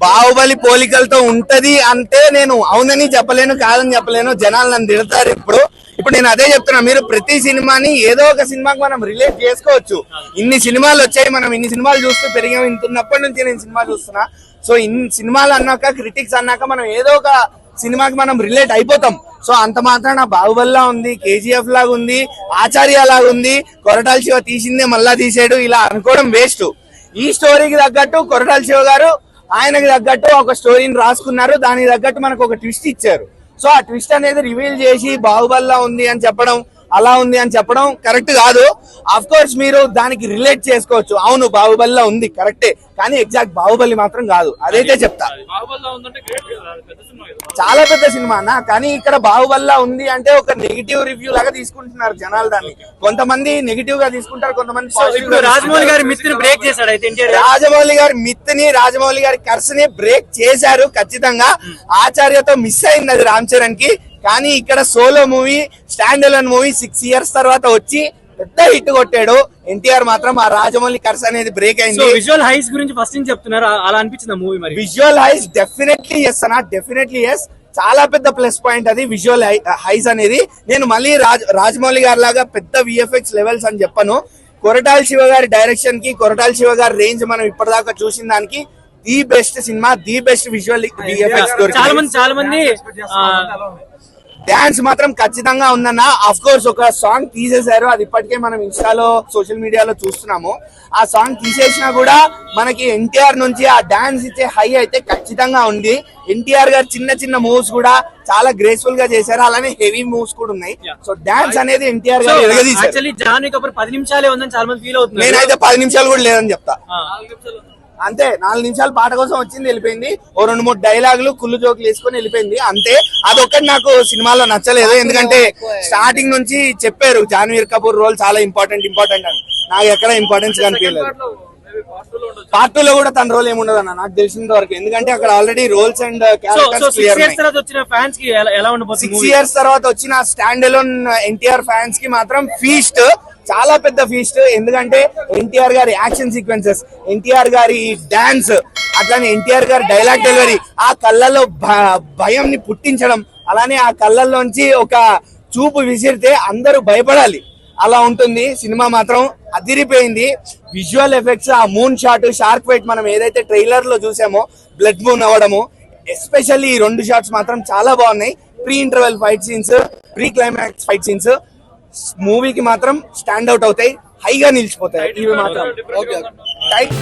బాహుబలి పోలికలతో ఉంటది అంటే నేను అవునని చెప్పలేను కాదని చెప్పలేను. జనాలు నన్ను తిడతారు ఇప్పుడు. ఇప్పుడు నేను అదే చెప్తున్నా మీరు ప్రతి సినిమాని ఏదో ఒక సినిమాకి మనం రిలేట్ చేసుకోవచ్చు. ఇన్ని సినిమాలు వచ్చాయి మనం ఇన్ని సినిమాలు చూస్తూ పెరిగాం ఇంతున్నప్పటి నుంచి నేను సినిమా చూస్తున్నా. సో ఇన్ని సినిమాలు అన్నాక క్రిటిక్స్ అన్నాక మనం ఏదో ఒక సినిమాకి మనం రిలేట్ అయిపోతాం. సో అంత మాత్రం నా బాహుబలిలా ఉంది కేజీఎఫ్ లాగా ఉంది ఆచార్య లాగా ఉంది. కొరటాల శివ తీసిందే మళ్ళా తీసాడు. ఇలా అనుకోవడం వేస్ట్ ఈ స్టోరీకి తగ్గట్టు కొరటాల శివ గారు ఆయనకి తగ్గట్టు ఒక స్టోరీని రాసుకున్నారు. దానికి తగ్గట్టు మనకు ఒక ట్విస్ట్ ఇచ్చారు. సో ఆ ట్విస్ట్ అనేది రివీల్ చేసి బాహుబల్లా ఉంది అని చెప్పడం అలా ఉంది అని చెప్పడం కరెక్ట్ కాదు. అఫ్ కోర్స్ మీరు దానికి రిలేట్ చేసుకోవచ్చు. అవును బాహుబలిలా ఉంది కరెక్టే. కానీ ఎగ్జాక్ట్ బాహుబలి మాత్రం కాదు. అదైతే చెప్తా. బాహుబలిలో ఉందంటే గ్రేట్ పెద్ద సినిమా కదా. చాలా పెద్ద సినిమా అన్న. కానీ ఇక్కడ బాహుబలిలా ఉంది అంటే ఒక నెగిటివ్ రివ్యూ లాగా తీసుకుంటున్నారు జనాలు దాన్ని. కొంతమంది నెగిటివ్గా తీసుకుంటారు కొంతమంది రాజమౌళి గారి. మిత్రుని బ్రేక్ చేశాడు అయితే రాజమౌళి గారి మిత్ని రాజమౌళి గారి కర్స్ని బ్రేక్ చేశారు ఖచ్చితంగా. ఆచార్యతో మిస్ అయింది అది రామ్ చరణ్కి కానీ ఇక్కడ solo movie stand alone movie six years తర్వాత వచ్చి పెద్ద హిట్ కొట్టాడు. ఎన్టీఆర్ మాత్రం ఆ రాజమౌళి కర్స్ అనేది బ్రేక్ అయింది. విజువల్ హైస్ గురించి ఫస్ట్ నుంచి చెప్తున్నారు. అలా అనిపించింది మూవీ మరి? విజువల్ హైస్ డెఫినెట్లీ ఎస్ అన్న. డెఫినెట్లీ ఎస్ చాలా పెద్ద ప్లస్ పాయింట్ అది విజువల్ హైస్ అనేది. నేను మళ్ళీ రాజ్ రాజమౌళి గారి లాగా పెద్ద విఎఫ్ఎక్స్ లెవెల్స్ అని చెప్పను. కొరటాల శివ గారి డైరెక్షన్కి కొరటాల శివ గారి రేంజ్ మనం ఇప్పటిదాకా చూసిన దానికి ది బెస్ట్ సినిమా ది బెస్ట్ విజువల్ చాలా మంది చాలా మంది డాన్స్ మాత్రం ఖచ్చితంగా ఉందన్న. అఫ్ కోర్స్ ఒక సాంగ్ తీసేశారు. అది ఇప్పటికే మనం ఇన్స్టాలో సోషల్ మీడియాలో చూస్తున్నాము. ఆ సాంగ్ తీసేసినా కూడా మనకి ఎన్టీఆర్ నుంచి ఆ డాన్స్ ఇచ్చే హై అయితే ఖచ్చితంగా ఉంది. ఎన్టీఆర్ గారు చిన్న చిన్న మూవ్స్ కూడా చాలా గ్రేస్ఫుల్గా చేశారు. అలానే హెవీ మూవ్స్ కూడా ఉన్నాయి. సో డాన్స్ అనేది ఎన్టీఆర్ గారు ఎరగదీశారు. యాక్చువల్లీ జాన్వీ కపూర్ పది నిమిషాలే ఉందని చాలా మంది ఫీల్ అవుతున్నారు. నేనైతే పది నిమిషాలు కూడా లేదని చెప్తా. ఆ. అంతే నాలుగు నిమిషాలు పాట కోసం వచ్చింది వెళ్ళిపోయింది. ఓ రెండు మూడు డైలాగులు కుళ్ళు జోకులు వేసుకొని వెళ్ళిపోయింది అంతే. అదొక్కటి నాకు సినిమాలో నచ్చలేదు ఎందుకంటే స్టార్టింగ్ నుంచి చెప్పారు జాన్వీర్ కపూర్ రోల్ చాలా ఇంపార్టెంట్ ఇంపార్టెంట్ అని. నాకు ఎక్కడ ఇంపార్టెన్స్ కనిపించలేదు. పార్ట్ టూ లో కూడా తన రోల్ ఏముండదు అన్న నాకు తెలిసినంత వరకు. ఎందుకంటే అక్కడ already roles and six years తర్వాత వచ్చిన ఇయర్స్ తర్వాత స్టాండ్ ఎలోన్ ఎన్టీఆర్ ఫ్యాన్స్కి మాత్రం ఫీస్ట్ చాలా పెద్ద ఫీస్ట్ ఎందుకంటే ఎన్టీఆర్ గారి యాక్షన్ సీక్వెన్సెస్ ఎన్టీఆర్ గారి డాన్స్ అట్లానే ఎన్టీఆర్ గారి డైలాగ్ డెలివరీ ఆ కళ్ళల్లో భ- భయంని పుట్టించడం అలానే ఆ కళ్ళల్లోంచి ఒక చూపు విసిరితే అందరూ భయపడాలి. అలా ఉంటుంది సినిమా మాత్రం అదిరిపోయింది. విజువల్ ఎఫెక్ట్స్ ఆ మూన్ షాట్ షార్క్ ఫైట్ మనం ఏదైతే ట్రైలర్లో చూసామో బ్లడ్ మూన్ అవ్వడము ఎస్పెషల్లీ ఈ రెండు షాట్స్ మాత్రం చాలా బాగున్నాయి. Pre interval fight scenes pre climax fight scenes మూవీకి మాత్రం స్టాండ్ అవుట్ అవుతాయి హైగా నిలిచిపోతాయి ఇవి మాత్రం డిఫరెంట్ గా ఉందంట టైట్